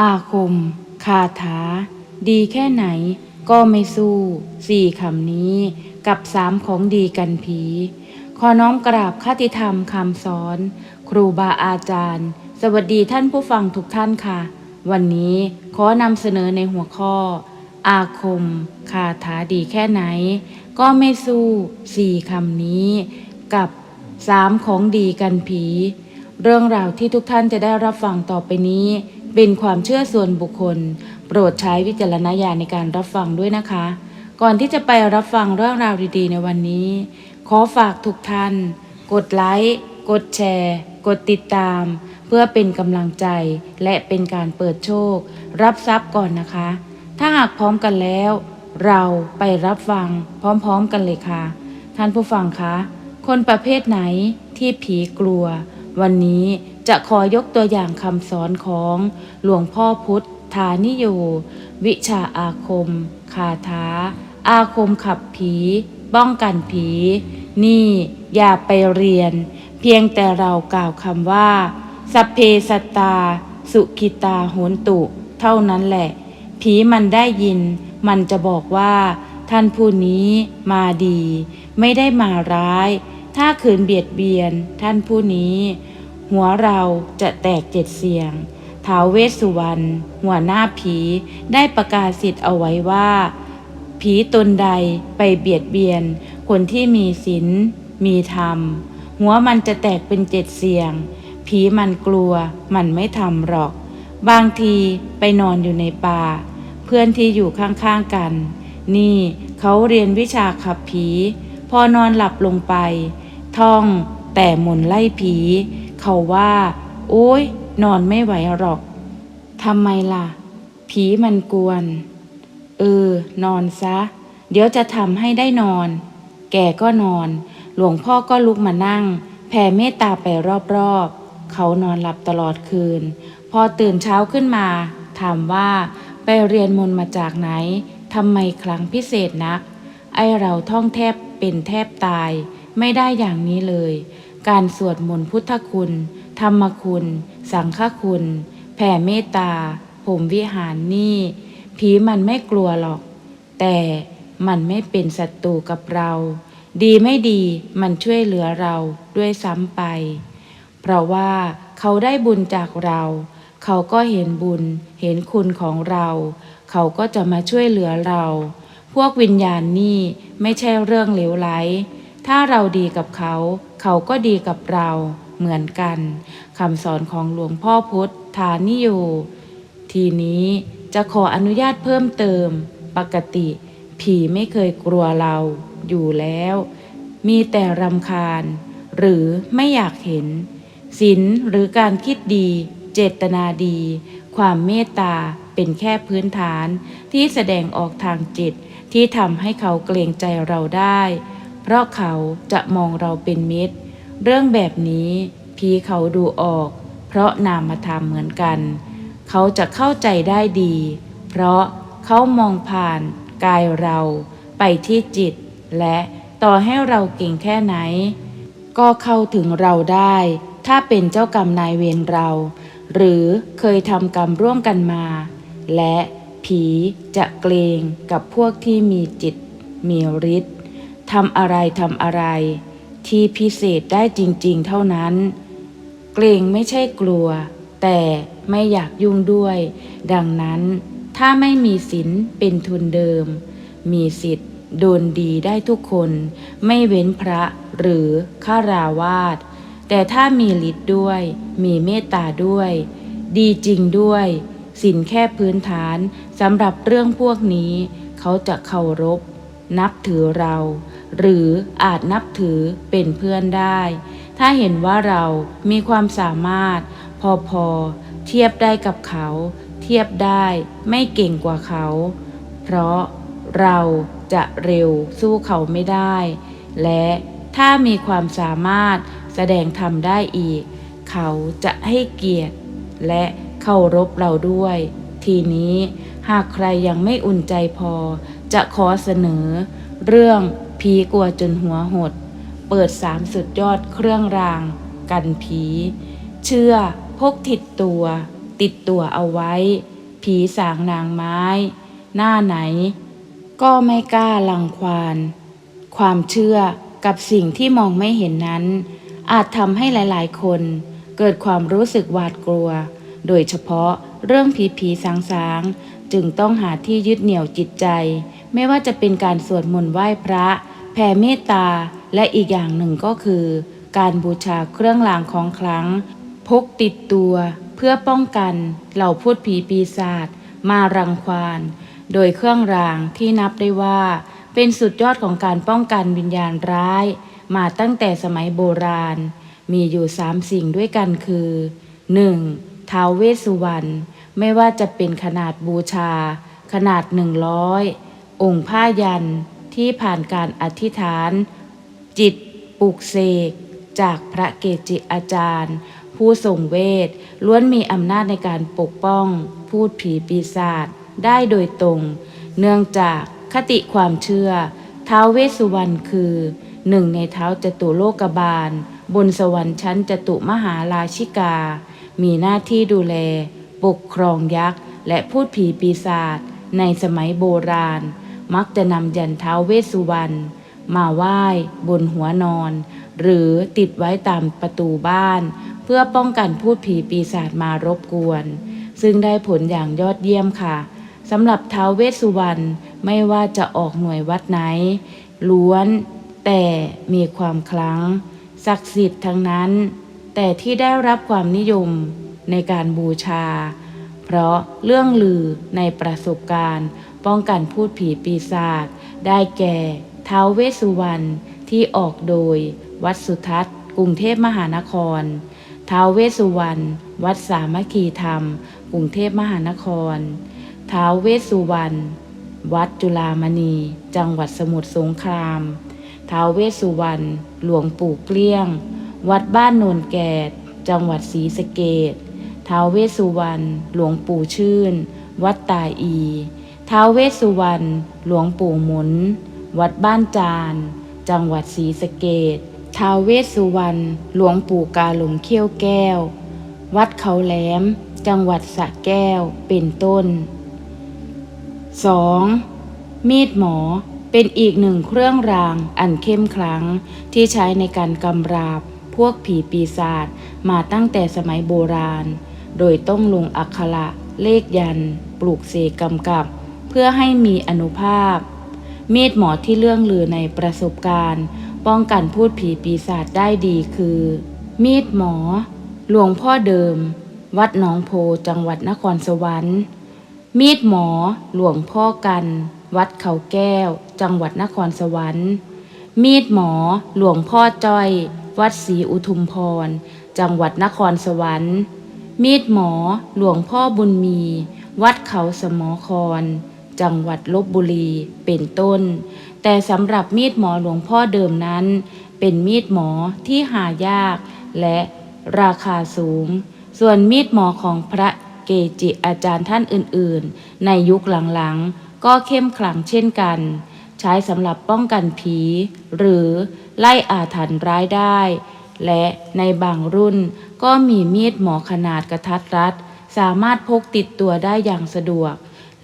อาคม คาถา ดีแค่ไหนก็ไม่สู้สี่คำนี้กับสามของดีกันผี ขอน้อมกราบคติธรรมคำสอน ครูบาอาจารย์ สวัสดีท่านผู้ฟังทุกท่านค่ะ วันนี้ขอนำเสนอในหัวข้อ อาคม คาถาดีแค่ไหน ก็ไม่สู้สี่คำนี้ กับสามของดีกันผี เรื่องราวที่ทุกท่านจะได้รับฟังต่อไปนี้ เป็นความเชื่อส่วนบุคคล โปรดใช้วิจารณญาณในการรับฟังด้วยนะคะ ก่อนที่จะไปรับฟังเรื่องราวดีๆ ในวันนี้ ขอฝากทุกท่าน กดไลค์ กดแชร์ กดติดตาม เพื่อเป็นกำลังใจ และเป็นการเปิดโชค รับทรัพย์ก่อนนะคะ ถ้าหากพร้อมกันแล้ว เราไปรับฟังพร้อมๆกันเลยค่ะ ท่านผู้ฟังคะ คนประเภทไหนที่ผีกลัว วันนี้ จะขอยกตัวอย่างคำสอนของหลวงพ่อพุทธานิโย วิชาอาคม คาถา อาคมขับผีป้องกันผี นี่อย่าไปเรียน เพียงแต่เรากล่าวคำว่า สัพเพสตตา สุขิตาโหนตุ เท่านั้นแหละ ผีมันได้ยิน มันจะบอกว่า ท่านผู้นี้มาดี ไม่ได้มาร้าย ถ้าขืนเบียดเบียน ท่านผู้นี้ หัวเราจะแตกเจ็ดเสียงท้าวเวสสุวรรณหัวหน้าผีได้ประกาศสิทธิ์เอาไว้ว่า ผีตนใดไปเบียดเบียน คนที่มีศีลมีธรรม หัวมันจะแตกเป็นเจ็ดเสียง ผีมันกลัวมันไม่ทำหรอก บางทีไปนอนอยู่ในป่า เพื่อนที่อยู่ข้างๆกัน นี่เขาเรียนวิชาขับผี พอนอนหลับลงไป ท่องแต่หมุนไล่ผี เขาว่า โอ้ย นอนไม่ไหวหรอกทำไมล่ะ ผีมันกวน เออ นอนซะ เดี๋ยวจะทำให้ได้นอน แกก็นอน หลวงพ่อก็ลุกมานั่ง แผ่เมตตาไปรอบๆ เขานอนหลับตลอดคืน พอตื่นเช้าขึ้นมา ถามว่า ไปเรียนมนต์มาจากไหนทำไมครั้งพิเศษนัก ไอเราท่องแทบเป็นแทบตาย ไม่ได้อย่างนี้เลย การสวดมนต์พุทธคุณ ธรรมคุณ สังฆคุณ แผ่เมตตา ผมวิหารนี่ ผีมันไม่กลัวหรอก แต่มันไม่เป็นศัตรูกับเรา ดีไม่ดีมันช่วยเหลือเราด้วยซ้ำไป เพราะว่าเขาได้บุญจากเรา เขาก็เห็นบุญ เห็นคุณของเรา เขาก็จะมาช่วยเหลือเรา พวกวิญญาณนี่ไม่ใช่เรื่องเหลวไหล ถ้าเราดีกับเขา เขาก็ดีกับเราเหมือนกันคำสอนของหลวงพ่อพุทธทานิโย ทีนี้จะขออนุญาตเพิ่มเติม ปกติ ผีไม่เคยกลัวเราอยู่แล้ว มีแต่รำคาญ หรือไม่อยากเห็นศีลหรือการคิดดี เจตนาดี ความเมตตาเป็นแค่พื้นฐานที่แสดงออกทางจิตที่ทำให้เขาเกรงใจเราได้ เพราะเขาจะมองเราเป็นมิตร เรื่องแบบนี้ผีเขาดูออก เพราะนามธรรมเหมือนกัน เขาจะเข้าใจได้ดี เพราะเขามองผ่านกายเราไปที่จิต และต่อให้เราเก่งแค่ไหน ก็เข้าถึงเราได้ ถ้าเป็นเจ้ากรรมนายเวรเรา หรือเคยทำกรรมร่วมกันมา และผีจะเกรงกับพวกที่มีจิต มีฤทธิ์ ทำอะไรทำอะไร ที่พิเศษได้จริงๆเท่านั้น เกรงไม่ใช่กลัว แต่ไม่อยากยุ่งด้วย ดังนั้นถ้าไม่มีศีลเป็นทุนเดิม มีสิทธิ์โดนดีได้ทุกคน ไม่เว้นพระหรือข้าราวาสแต่ถ้ามีฤทธิ์ด้วย มีเมตตาด้วย ดีจริงด้วยศีลแค่พื้นฐานสำหรับเรื่องพวกนี้ เขาจะเคารพ นับถือเรา หรืออาจนับถือเป็นเพื่อนได้ ถ้าเห็นว่าเรามีความสามารถ พอๆ เทียบได้กับเขา เทียบได้ไม่เก่งกว่าเขา เพราะเราจะเร็วสู้เขาไม่ได้ และถ้ามีความสามารถแสดงทำได้อีก เขาจะให้เกียรติ และเคารพเราด้วย ทีนี้หากใครยังไม่อุ่นใจพอ จะขอเสนอเรื่อง ผีกลัวจนหัวหด เปิดสามสุดยอดเครื่องราง กันผี เชื่อพกติดตัว ติดตัวเอาไว้ ผีสางนางไม้ หน้าไหน ก็ไม่กล้าลังควาน ความเชื่อกับสิ่งที่มองไม่เห็นนั้น อาจทำให้หลายๆ คนเกิดความรู้สึกหวาดกลัว โดยเฉพาะเรื่องผีผีสางสางๆจึงต้องหาที่ยึดเหนี่ยวจิตใจ ไม่ว่าจะเป็นการสวดมนต์ไหว้พระ แผ่เมตตา และอีกอย่างหนึ่งก็คือ การบูชาเครื่องรางของขลังพกติดตัวเพื่อป้องกันเหล่าพูดผีปีศาจมารังควานโดยเครื่องรางที่นับได้ว่า เป็นสุดยอดของการป้องกันวิญญาณร้าย มาตั้งแต่สมัยโบราณ มีอยู่สามสิ่งด้วยกันคือ 1. ท้าวเวสสุวรรณไม่ว่าจะเป็นขนาดบูชา ขนาดหนึ่งร้อยองค์ผ้ายัน ที่ผ่านการอธิษฐาน จิตปลุกเสกจากพระเกจิอาจารย์ ผู้ทรงเวทล้วนมีอำนาจในการปกป้อง พูดผีปีศาจได้โดยตรง เนื่องจากคติความเชื่อ ท้าวเวสสุวรรณคือหนึ่งในเท้าจตุโลกบาล บนสวรรค์ชั้นจตุมหาราชิกา มีหน้าที่ดูแล ปกครองยักษ์ และพูดผีปีศาจในสมัยโบราณ มักจะนำยันเท้าเวสสุวรรณมาไหว้บนหัวนอน หรือติดไว้ตามประตูบ้าน เพื่อป้องกันพูดผีปีศาจมารบกวน ซึ่งได้ผลอย่างยอดเยี่ยมค่ะสำหรับเท้าเวสสุวรรณไม่ว่าจะออกหน่วยวัดไหน ล้วนแต่มีความคลังศักดิ์สิทธิ์ทั้งนั้น แต่ที่ได้รับความนิยมในการบูชา เพราะเรื่องลือในประสบการณ์ ป้องกันพูดผีปีศาจได้แก่ท้าวเวสุวรรณที่ออกโดย วัดสุทัศน์ กรุงเทพมหานครท้าวเวสุวรรณวัดสามัคคีธรรม กรุงเทพมหานครท้าวเวสุวรรณวัดจุฬามณี จังหวัดสมุทรสงครามท้าวเวสุวรรณหลวงปู่เกลี้ยง วัดบ้านโนนแกดจังหวัดศรีสะเกดท้าวเวสุวรรณหลวงปู่ชื่น วัดตาอี ท้าวเวสสุวรรณ หลวงปู่หมุน วัดบ้านจาน จังหวัดศรีสะเกดท้าวเวสสุวรรณ หลวงปู่กาหลงเขี้ยวแก้ว วัดเขาแหลม จังหวัดสระแก้ว เป็นต้น 2. มีดหมอเป็นอีกหนึ่งเครื่องรางอันเข้มขลังที่ใช้ในการกำราบพวกผีปีศาจมาตั้งแต่สมัยโบราณ โดยต้องลงอักขระเลขยัน ปลูกเสกกำกับ เพื่อให้มีอนุภาพ มีดหมอที่เรื่องลือในประสบการณ์ ป้องกันพูดผีปีศาจได้ดีคือ มีดหมอ หลวงพ่อเดิม วัดหนองโพจังหวัดนครสวรรค์ มีดหมอ หลวงพ่อกัน วัดเขาแก้ว จังหวัดนครสวรรค์ มีดหมอ หลวงพ่อจ้อย วัดศรีอุทุมพร จังหวัดนครสวรรค์มีดหมอ หลวงพ่อบุญมี วัดเขาสมอคร จังหวัดลบบุรีเป็นต้น แต่สำหรับมีดหมอหลวงพ่อเดิมนั้น เป็นมีดหมอที่หายากและราคาสูง ส่วนมีดหมอของพระเกจิอาจารย์ท่านอื่นๆ ในยุคหลังๆ ก็เข้มขลังเช่นกัน ใช้สำหรับป้องกันผี หรือไล่อาถรรพ์ร้ายได้ และในบางรุ่นก็มีมีดหมอขนาดกระทัดรัดสามารถพกติดตัวได้อย่างสะดวก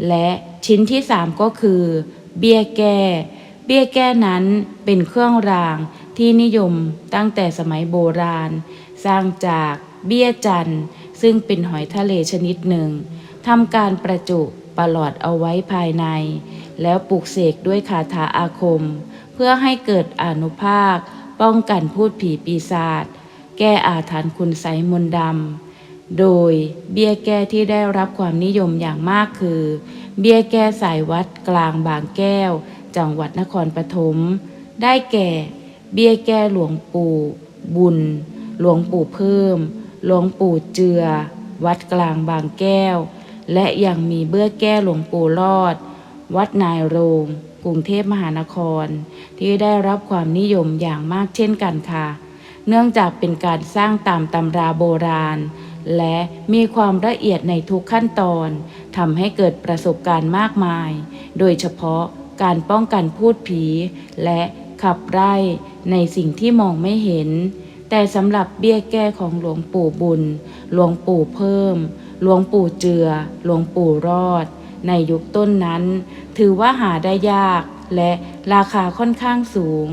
และชิ้นที่สามก็คือ เบี้ยแก้ เบี้ยแก้นั้นเป็นเครื่องรางที่นิยมตั้งแต่สมัยโบราณ สร้างจากเบี้ยจันทร์ซึ่งเป็นหอยทะเลชนิดหนึ่งทำการประจุประหลอดเอาไว้ภายใน แล้วปลูกเสกด้วยคาถาอาคม เพื่อให้เกิดอนุภาค ป้องกันพูดผีปีศาจแก้อาถรรพ์คุณไสมนต์ดำ โดยเบี้ยแก้ที่ได้รับความนิยมอย่างมากคือ เบี้ยแก้สายวัดกลางบางแก้ว จังหวัดนครปฐมได้แก่ เบี้ยแก้หลวงปู่ บุญ หลวงปู่เพิ่ม หลวงปู่เจือ วัดกลางบางแก้ว และยังมีเบื้อแก้หลวงปู่รอด วัดนายโรงกรุงเทพมหานคร ที่ได้รับความนิยมอย่างมากเช่นกันค่ะ เนื่องจากเป็นการสร้างตามตำราโบราณ และมีความละเอียดในทุกขั้นตอนทำให้เกิดประสบการณ์มากมาย โดยเฉพาะการป้องกันพูดผี และขับไล่ในสิ่งที่มองไม่เห็น แต่สำหรับเบี้ยแก้ของหลวงปู่บุญ หลวงปู่เพิ่ม หลวงปู่เจือ หลวงปู่รอด ในยุคต้นนั้น ถือว่าหาได้ยากและราคาค่อนข้างสูง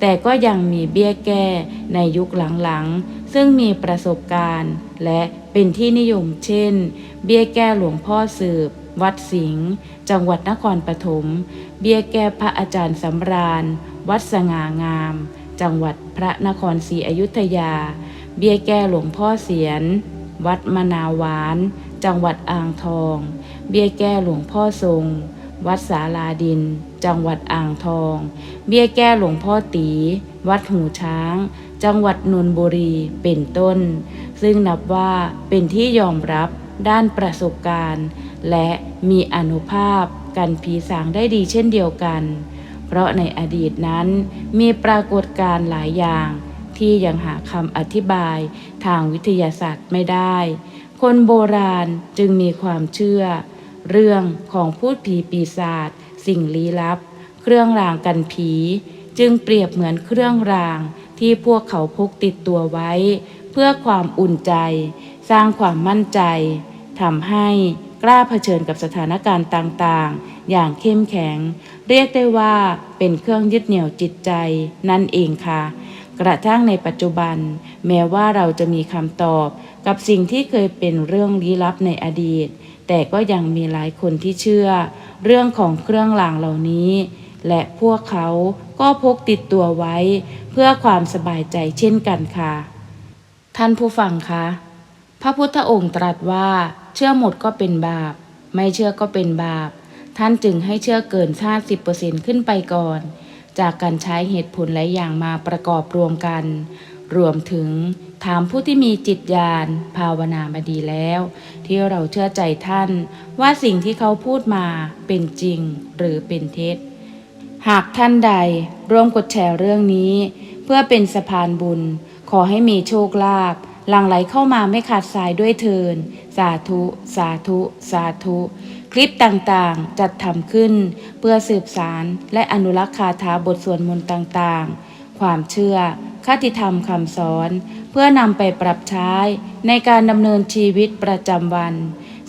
แต่ก็ยังมีเบี้ยแก้ในยุคหลังๆ ซึ่งมีประสบการณ์ และเป็นที่นิยมเช่น เบี้ยแก้หลวงพ่อสืบ วัดสิงห์ จังหวัดนครปฐม เบี้ยแก้พระอาจารย์สำราญ วัดสง่างาม จังหวัดพระนครศรีอยุธยา เบี้ยแก้หลวงพ่อเสียน วัดมะนาวหวาน จังหวัดอ่างทอง เบี้ยแก้หลวงพ่อทรง วัดสาลาดิน จังหวัดอ่างทอง เบี้ยแก้หลวงพ่อตี วัดหูช้าง จังหวัดนนทบุรีเป็นต้น ซึ่งนับว่าเป็นที่ยอมรับด้านประสบการณ์ และมีอนุภาพกันผีสางได้ดีเช่นเดียวกัน เพราะในอดีตนั้นมีปรากฏการณ์หลายอย่าง ที่ยังหาคำอธิบายทางวิทยาศาสตร์ไม่ได้ คนโบราณจึงมีความเชื่อ เรื่องของพูดผีปีศาจสิ่งลี้ลับ เครื่องรางกันผี จึงเปรียบเหมือนเครื่องราง ที่พวกเขาพกติดตัวไว้ เพื่อความอุ่นใจ สร้างความมั่นใจทำให้กล้าเผชิญกับสถานการณ์ต่างๆ อย่างเข้มแข็ง เรียกได้ว่าเป็นเครื่องยึดเหนี่ยวจิตใจนั่นเองค่ะ กระทั่งในปัจจุบัน แม้ว่าเราจะมีคำตอบกับสิ่งที่เคยเป็นเรื่องลี้ลับในอดีต แต่ก็ยังมีหลายคนที่เชื่อ เรื่องของเครื่องรางเหล่านี้ และพวกเขาก็พกติดตัวไว้ เพื่อความสบายใจเช่นกันค่ะ ท่านผู้ฟังคะ พระพุทธองค์ตรัสว่า เชื่อหมดก็เป็นบาป ไม่เชื่อก็เป็นบาป ท่านจึงให้เชื่อเกิน 50%ขึ้นไปก่อน จากการใช้เหตุผลหลายอย่างมาประกอบรวมกัน รวมถึงถามผู้ที่มีจิตญาณภาวนามาดีแล้ว ที่เราเชื่อใจท่านว่าสิ่งที่เขาพูดมาเป็นจริงหรือเป็นเท็จ หากท่านใดร่วมกดแชร์เรื่องนี้ เพื่อเป็นสะพานบุญ ขอให้มีโชคลาภหลั่งไหลเข้ามาไม่ขาดสายด้วยเทิน สาธุ สาธุ สาธุ คลิปต่างๆ จัดทำขึ้น เพื่อสืบสารและอนุรักษ์คาถาบทสวดมนต์ต่างๆ ความเชื่อคติธรรมคำสอน เพื่อนำไปปรับใช้ในการดำเนินชีวิตประจำวัน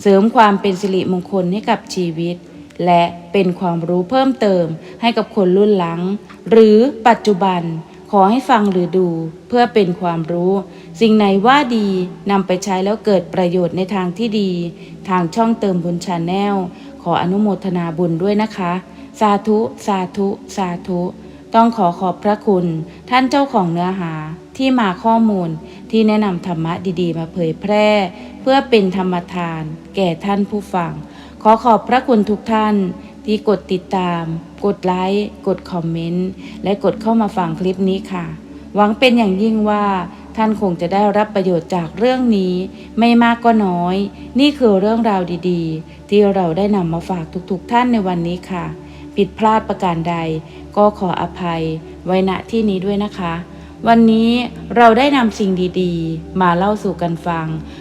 เสริมความเป็นสิริมงคลให้กับชีวิต และเป็นความรู้เพิ่มเติมให้กับคนรุ่นหลัง หรือปัจจุบันขอให้ฟังหรือดูเพื่อเป็นความรู้ สิ่งไหนว่าดีนำไปใช้แล้วเกิดประโยชน์ในทางที่ดี ทางช่องเติมบุญชาแนลขออนุโมทนาบุญด้วยนะคะ สาธุ สาธุ สาธุ ต้องขอขอบพระคุณ ท่านเจ้าของเนื้อหาที่มาข้อมูลที่แนะนำธรรมะดีๆ มาเผยแพร่ เพื่อเป็นธรรมทาน แก่ท่านผู้ฟัง ขอขอบพระคุณทุกท่านที่กดติดตาม กดไลค์ กดคอมเมนต์ และกดเข้ามาฟังคลิปนี้ค่ะ หวังเป็นอย่างยิ่งว่าท่านคงจะได้รับประโยชน์จากเรื่องนี้ ไม่มากก็น้อย นี่คือเรื่องราวดีๆ ที่เราได้นำมาฝากทุกๆท่านในวันนี้ค่ะ ผิดพลาดประการใด ก็ขออภัย ไว้ณที่นี้ด้วยนะคะ วันนี้เราได้นำสิ่งดีๆ มาเล่าสู่กันฟัง